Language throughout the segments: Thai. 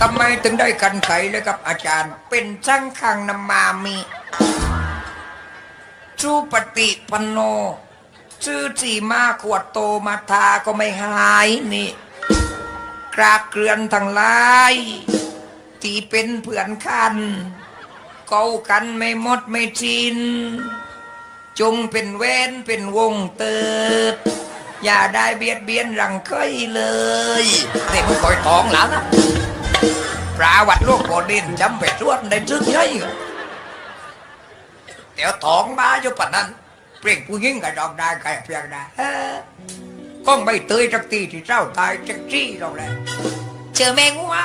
ทำไมถึงได้กันไขเลยกับอาจารย์ เป็นช่างคังนำมามีชูปฏิปนโน ชื่อจีมาขวดโตมาทาก็ไม่หายนี่กรากเกลือนทั้งหลายที่เป็นเพื่อนคันเกากันไม่หมดไม่ชิน จงเป็นเว้นเป็นวงเติดอย่าได้เบียดเบียนรังเคยเลยเด็กมันคอยท้องแล้วนะ ปราวัดโลกโบดินจำไปชวนได้ทึกยัยเดี๋ยวท้องมาอยู่ปะนั้นเปล่งผู้หญิงกับดอกได้ใครเพียงได้เอ้อก้องไม่เตยจักตีที่เจ้าตายจักจี้เราเลยเจอแมงวัว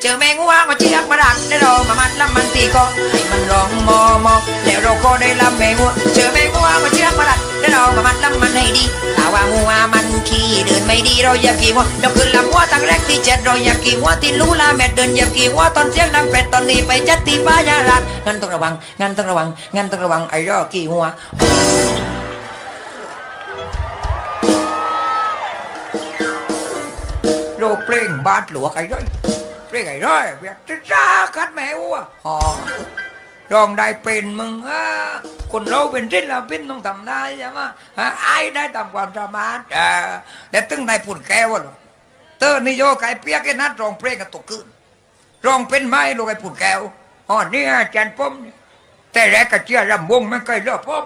เจอแมงวัวมาเชือกมาดันได้รอมามัดแล้วมันตีก็ให้มันร้องมอมอแล้วเราก็ได้ลำแมงวัวเจอแมงวัวมาเชือกมาดันได้รอมามัดแล้วมันให้ดีถ้า ว่างัวมันขี้เดินไม่ดีเราอย่ากี่วัวเราขึ้นลำวัวตั้งแรกที่เจ็ดเราอย่ากี่วัวที่รู้ละแม่เดินอย่ากี่วัวตอนเสียงดังเป็ดตอนนี้ไปจัดตีป้ายาลัดงั้นต้องระวังงั้นต้องระวังงั้นต้องระวังไอ้รอกี่หัวโรคเปล่งบาดหลวกไอ้ร้อยเปล่งไอ้ร้อยเวียกจะจ้ากัดแม่วัวอ๋อรองได้เป็นมึงอะ คนเราเป็นศิลปินต้องทำได้ใช่ไหมไอ้ได้ตามความสามารถแต่ตึงได้ผุนแก้วหรอเตอร์นิโยไก่เปียกไอ้นัดรองเพลงกับตกขึ้นรองเป็นไม้ลูกไอ้ผุนแก้วอ๋อนี่อาจารย์ป้อมแต่แรกกระเจียรำวงไม่เคยเลือกป้อม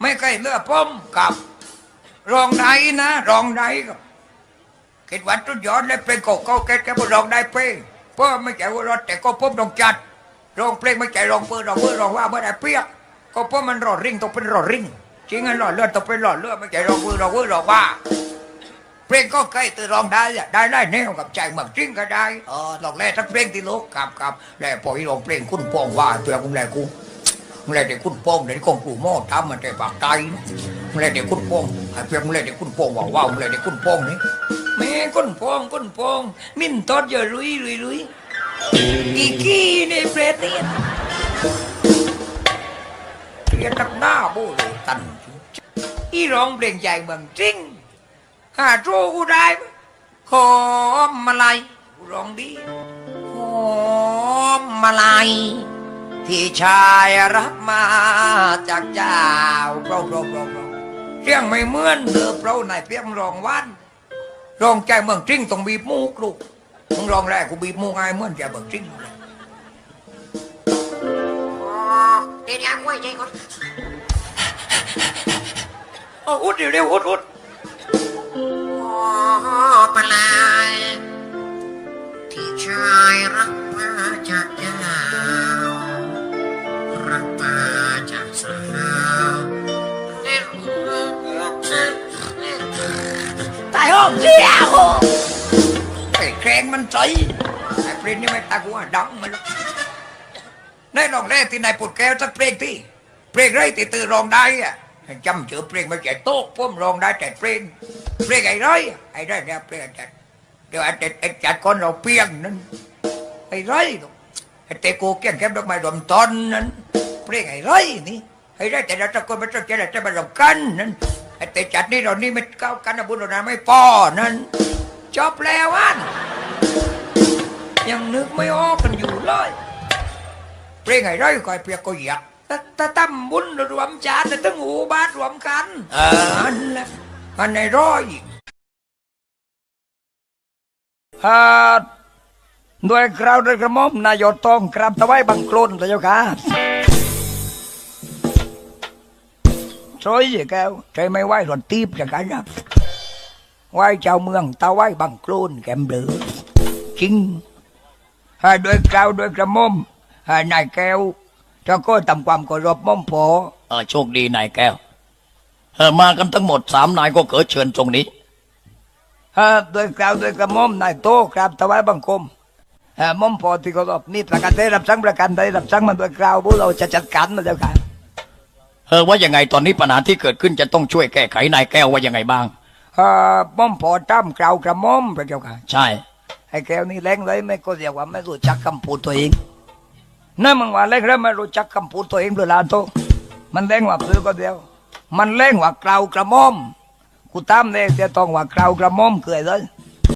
ไม่เคยเลือกป้อมกับรองไหนนะรองไหนกับคิดว่าทุกยอดเลยเพลงเก่าๆแกแกบ่รองได้เพลงเพราะไม่ใช่ว่ารถแต่ก็พบต้องจัดรองเพลงไม่ใช่รองเพื่อร้องเพื่อร้องว่าไม่ได้เปียก ก็เพราะมันรอดริ่งต้องเป็นรอดริ่งจริงไงรอดเลือดต้องเป็นรอดเลือดไม่ใช่ร้องเพื่อร้องเพื่อร้องว่าเพลงก็ใกล้ตัวร้องได้อะได้ได้แนวกับใจเมือนจริงก็ได้เออหลองแล่ทั้งเพลงที่โลกกับกับแล้วพออีร้องเพลงคุณป้องว่าตัวคุณแลกูมึงแลยเด็กคุณป้องเด็กของกูโม่ทำมันแต่ปากใจมึงแลยเด็กคุณป้องไอ้เพียงมึงแลยเด็กคุณป้องว่าว้ามึงแลยเด็กคุณป้องนี่แม่ก้นพองก้นพอง มิ้นตอดอย่าลุยลุยลุยอีกี้ในเฟรดเนี่ย กันนักหน้าโบเลยตันอีร้องเพลงใหญ่เมืองจริงหาโจกูได้หอมมาลายร้องดีหอมมาลายที่ชายรับมาจากเจ้าเปล่าเปล่าเปล่าเปล่าเสียงไม่เหมือนเดิมเปล่านายเพียงรองวันรองใจเมืองจริงต้องบีบมูกลูกมึงรองแรกกูบีบมูกไงเหมือนใจเมืองจริงเลย เดี๋ยวยังไว้ใจก่อนเอาอุดเร็วๆอุดอุดโอ้ปลายที่ชายรักมาจากยาวรักมาจากสาวเด็กรักฉันตายห้องเดียวไอ้แครงมันใจไอ้เพลงนี่ไม่ตากูว่าดังมัน ในร้องแรกที่นายปวดแก้วสักเพลงที่เพลงไรที่ตื่นร้องได้อะจำชื่อเพลงไม่ใช่โต๊ะผมร้องได้แต่เพลงเพลงไอ้ไรไอ้ไรเนี่ยเพลงจัดเดี๋ยวไอ้จัดไอ้จัดคนเราเปียงนั้นไอ้ไรไอ้เตโกเกี้ยงแก้มดอกไม้รวมตอนนั้นเพลงไอ้ไรนี่ไอ้ไรแต่เราตะโกนไม่ต้องเจรจามาลงกันนั้นไอ้เตจัดนี่เรานี่ไม่ก้าวกันนะบุญเรานะไม่พอนั้นจบแล้วอันยังนึกไม่ออกกันอยู่เลย เพลงไอ้ไรคอยเปียกก็อยากแต่แต่ตั้มบุญรวมจานแต่ตั้งหูบาทรวมกันเอออันแหละอันไอ้ร้อยอ่าด้วยคราวด้วยกระหม่อมนายกต้องกราบถวายบังคลนพระเจ้าค่ะซอยสิแก้วใจไม่ไหวหลอนตีบอย่างกันนะไหวเจ้าเมืองตาไหวบังโคลนแกมเบือจริงให้ด้วยกล่าวด้วยกระหม่อมให้ นายแก้วเจ้าก็ทำความเคารพม่อมพอเออโชคดีนายแก้วเออมากันทั้งหมดสามนายก็เกิดเชิญตรงนี้ฮะด้วยกล่าวด้วยกระหม่อมนายโตครับถวายบังคมฮะม่อมพอที่เคารพนี่ประกันได้รับสั่งประกันได้รับสั่งมาด้วยกล่าวพวกเราจะจัดการนะเจ้าค่ะเออว่ายังไงตอนนี้ปัญหาที่เกิดขึ้นจะต้องช่วยแก้ไขนายแก้วว่ายังไงบ้างฮะม่อมพอจ้ำกล่าวกระหม่อมพระเจ้าค่ะใช่ไอ้แก้วนี่แรงเลยไม่ก็เรียกว่าไม่รู้จักคำพูดตัวเอง นั่นมันว่าเล่งแล้วไม่รู้จักคำพูดตัวเองเลยลาโตมันแรงว่าคือก็เดียว มันแรงว่ากล่าวกระม่อมกูตามเลยจะต้องว่ากล่าวกระม่อมเกยเลย